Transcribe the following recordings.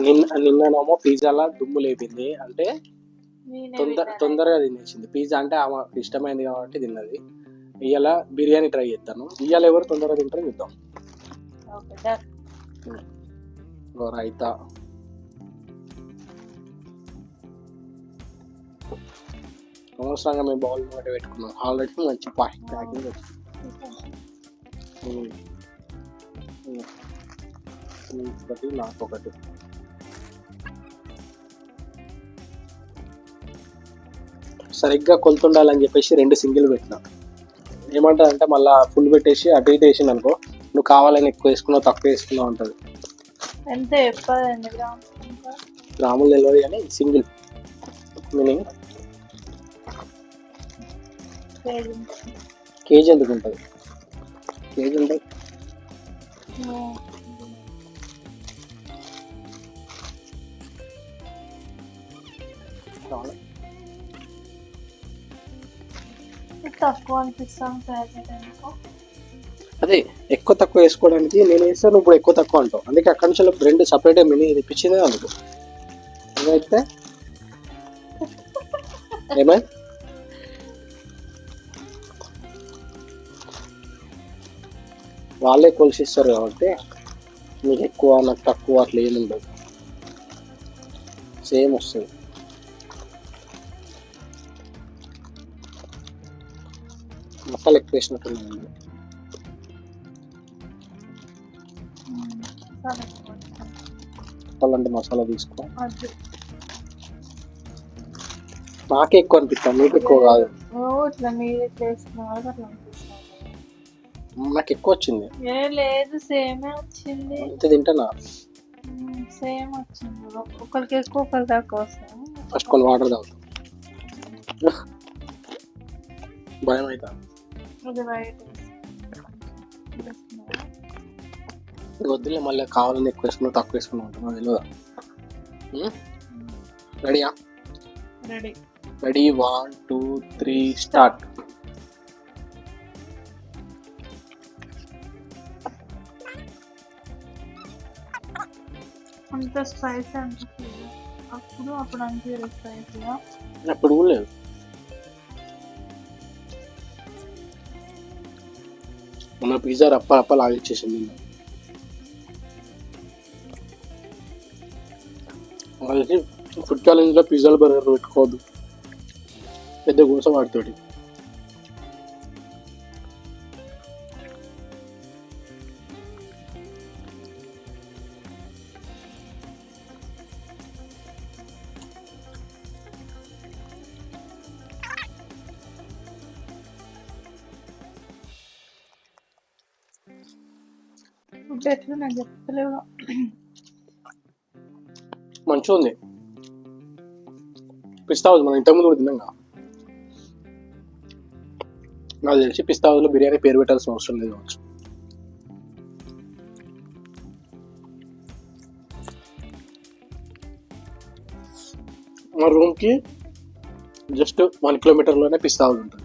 నిన్న నిన్ననేమో పిజ్జాలా దుమ్ము లేపింది. అంటే తొందర. తొందరగా తినేసింది. పిజ్జా అంటే ఆమె ఇష్టమైంది కాబట్టి తిన్నది. ఇవాళ బిర్యానీ ట్రై చేస్తాను. ఇవాళ ఎవరు తొందరగా తింటారో చూద్దాం. రైతా. అనవసరంగా మేము బౌల్ మాట పెట్టుకున్నాం. ఆల్రెడీ మంచి ప్యాకింగ్ వచ్చింది. నాకు ఒకటి సరిగ్గా కొలత ఉండాలని చెప్పేసి రెండు సింగిల్ పెట్టిన. ఏమంటారు అంటే మళ్ళీ ఫుల్ పెట్టేసి అటు ఇటు వేసింది అనుకో నువ్వు కావాలని ఎక్కువ వేసుకున్నావు తక్కువ వేసుకున్నావు అంటది. ఎంత చెప్పదండి గ్రాములు తెలియదు కానీ సింగిల్. Meaning KG. కేజీ ఎందుకు ఉంటుంది? కేజీ ఉంటుంది. తక్కువ అనిపిస్తాం ప్యాకెట్ అదే ఎక్కువ తక్కువ వేసుకోవడానికి నేను వేస్తాను ఇప్పుడు ఎక్కువ తక్కువ అంటావు. అందుకే అక్కడి నుంచి రెండు సపరేట్ మినీ తెప్పించిందే అందుకు. ఏమైతే? ఏమై? వాళ్ళే కొలిసిస్తారు కాబట్టి మీకు ఎక్కువ నాకు తక్కువ అట్లా ఏమి ఉండదు. సేమ్ వస్తుంది. మసాలా ఎక్కువ వేసినట్టు సరే కావాలంటే మసాలా తీసుకో. నాకే ఎక్కువ అనిపిస్తాను నీకు ఎక్కువ కాదు. నాకు ఎక్కువ వచ్చింది. ఏ లేదు సేమే వచ్చింది. అంతే తింటానా? సేమ్ వచ్చింది. ఒక- ఒకరికి ఎక్కువ తక్కువ వస్తాయి. ఫస్ట్ కొన్ని వాటర్ తాగుతాం. భయం వద్దులే మళ్ళీ కావాలని ఎక్కువ వేసుకున్నా తక్కువ వేసుకున్నా ఉంటాం అది తెలియదా రెడీయా ready ready one two three start అంత స్పైసీ అనిపిస్తుంది. అప్పుడు అప్పుడు అనిపించదు స్పైసీగా అప్పుడు లేదు. మన పిజ్జా రప్ప రప్ప లాగిచ్చేసింది నిన్న వాళ్ళకి ఫుడ్ ఛాలెంజ్లో పిజ్జాలు బర్గర్ పెట్టుకోవద్దు పెద్ద గోస వాడితోటి ఫుడ్ ఎట్లా నాకు చెప్తలేవు మంచిగా ఉంది పిస్తా హౌస్ మనం ఇంతకుముందు కూడా తిన్నాం కదా నాకు తెలిసి పిస్తా హౌస్లో బిర్యానీ పేరు పెట్టాల్సిన అవసరం లేదు కావచ్చు మా రూమ్కి జస్ట్ వన్ కిలోమీటర్లోనే పిస్తా హౌస్ ఉంటుంది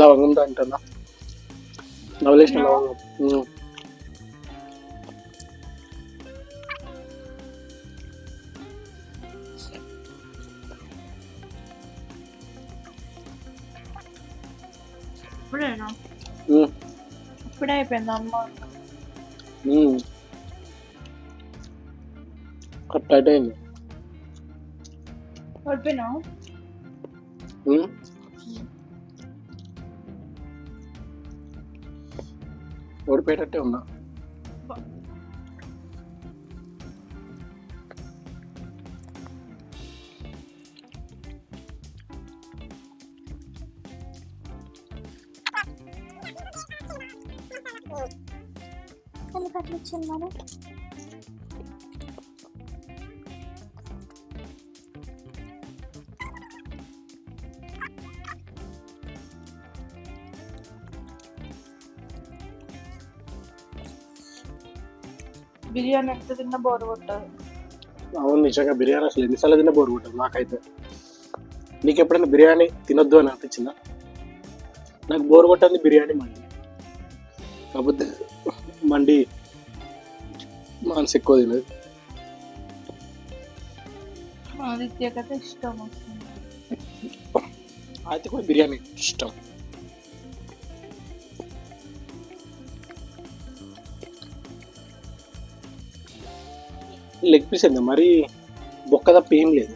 లవంగం తింటున్నా నవలేసిన లవంగం. ఇప్పుడేనా. ఇప్పుడే అయిపోయింది అమ్మ. కట్ టైట్ అయింది ఓడిపోయేటట్టే ఉన్నా. ఎందుకు అట్లా ఇచ్చింది మరి? బిర్యానీ ఎంత తిన్నా బోర్ కొట్టదు. అవును నిజంగా బిర్యానీ అసలు ఎన్నిసార్లు తిన్నా బోర్ కొట్టదు నాకైతే. నీకు ఎప్పుడైనా బిర్యానీ తినొద్దు అని అనిపించిందా? నాకు బోర్ కొట్టింది బిర్యానీ మండి. కాకపోతే మండి మనసు ఎక్కువ తినదు. ఆదిత్యకైతే ఇష్టం వస్తుంది. అయితే కూడా బిర్యానీ ఇష్టం. లెగ్ పీస్ ఎంత మరి బొక్క తప్ప ఏం లేదు.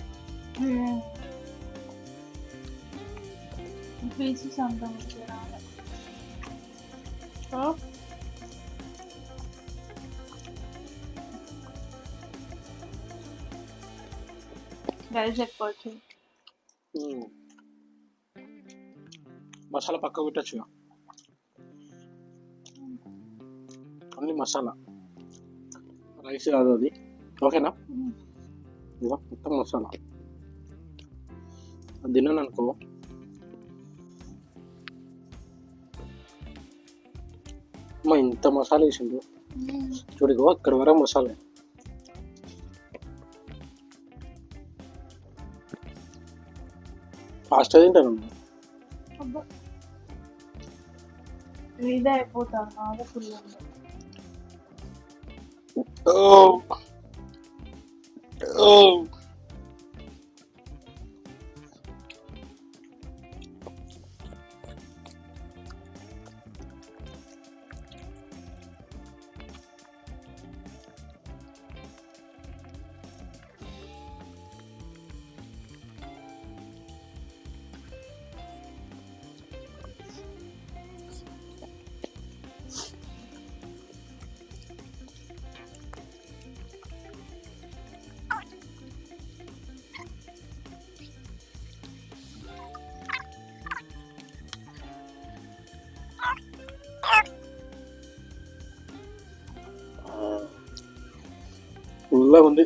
పీసెస్ అంత వచ్చింది ఉమ్. మసాలా పక్క పెట్టచ్చు అన్ని మసాలా. రైస్ కాదు అది. ఓకేనా? ఇదిగో మొత్తం మసాలా అది తిన్నాను అనుకో. అమ్మా ఇంత మసాలా వేసిండు చూడిగో ఇక్కడ వరకు మసాలా. ఫాస్ట్ తింటాను ఇదే అయిపోతాను ఫుల్ ఉంది. Oh. ఫుల్గా ఉంది.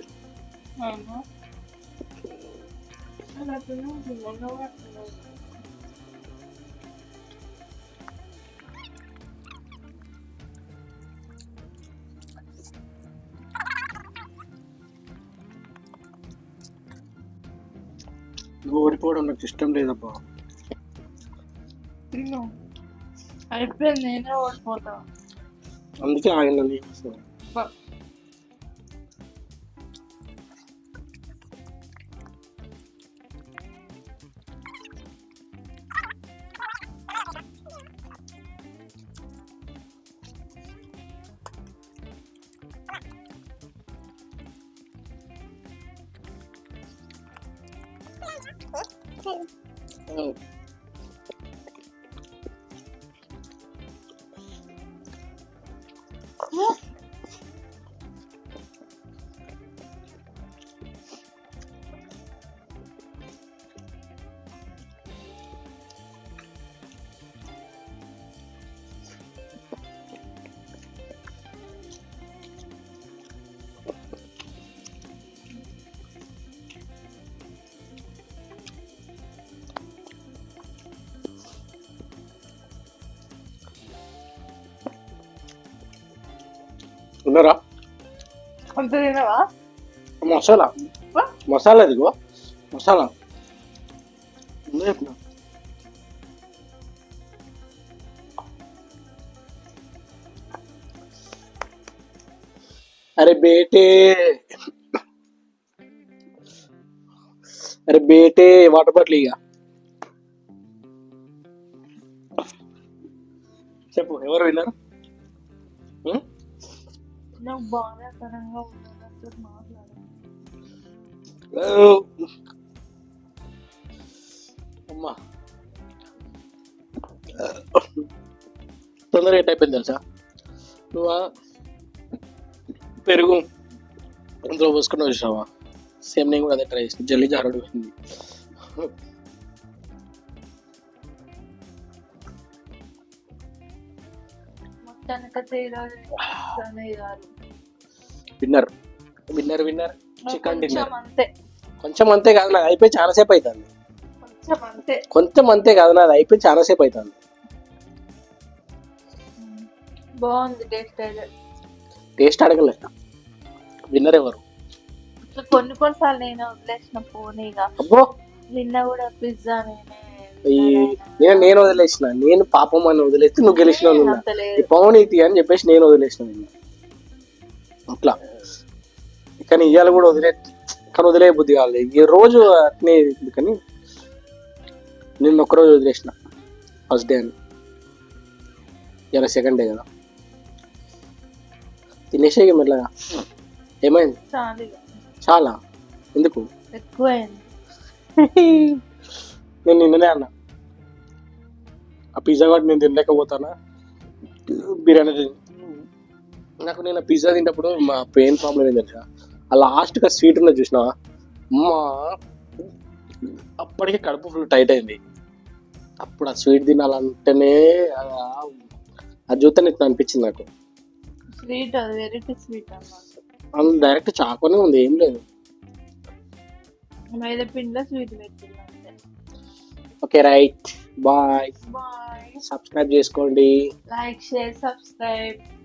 ఓడిపోవడం నాకు ఇష్టం లేదబ్బా. అయిపోయింది నేనే ఓడిపోతా. అందుకే ఆయన うん。ఉన్నారా? అంత తినవా మసాలా. మసాలా దిగువ మసాలా. అరే బేటే. అరే బేటే వాటర్ బాటిల్ ఇక చెప్పు ఎవరు విన్నారు? నాకు బాధాకరంగా ఉంది నాతో మాట్లాడాలి అమ్మా. తొందరగా ఎట్ అయిపోయింది తెలుసా? నువ్వు? పెరుగు. అందులో పోసుకుని వచ్చావా సేమ్ నేను కూడా అదే ట్రై చేసిన. జల్లి జారడు పోయింది. తేడా కాదు winner. Winner winner. Chicken dinner. అంతే. కొంచెం అంతే కాదు నాకు అయిపోయి చాలాసేపు అవుతుంది కొంచెం అంతే. కాదు నాది అయిపోయి చాలాసేపు అవుతుంది బాగుంది టేస్ట్ అయితే. టేస్ట్ అడగలే. విన్నర్ ఎవరు? కొన్ని కొన్నిసార్లు నేను వదిలేసిన పోనీగా అబ్బో! నిన్న కూడా పిజ్జా నేనే నేను నేను వదిలేసిన. నేను పాపం అని వదిలేస్తే నువ్వు లేదు. పవనీతి అని చెప్పేసి నేను వదిలేసిన అట్లా. కానీ ఇవాళ కూడా వదిలే కానీ వదిలే బుద్ధి కాలేదు ఈ రోజు అట్నే కానీ నిన్న ఒక్కరోజు వదిలేసిన ఫస్ట్ డే అని. ఇలా సెకండ్ డే కదా. తినేసే మెల్లగా. ఏమైంది? చాలు ఎందుకు? నేను నిన్ననే అన్నా. ఆ పిజ్జా కూడా నేను తినలేకపోతానా? బిర్యానీ తిని నాకు నేను పిజ్జా తింటప్పుడు మా పెయిన్ ప్రాబ్లం ఏంటి తెలుసా? ఆ లాస్ట్గా స్వీట్ ఉన్నది చూసినావా? అమ్మా! అప్పటికే కడుపు ఫుల్ టైట్ అయింది. అప్పుడు ఆ స్వీట్ తినాలంటేనే ఆ- చూస్తే ఇట్లా అనిపించింది నాకు. స్వీట్ అది వెరైటీ స్వీట్ అన్నమాట అందులో డైరెక్ట్ చాకోనే ఉంది ఏం లేదు. మైదా పిండిలో స్వీట్ పెట్టింది అంతే. Okay right bye bye subscribe చేసుకోండి. Like share subscribe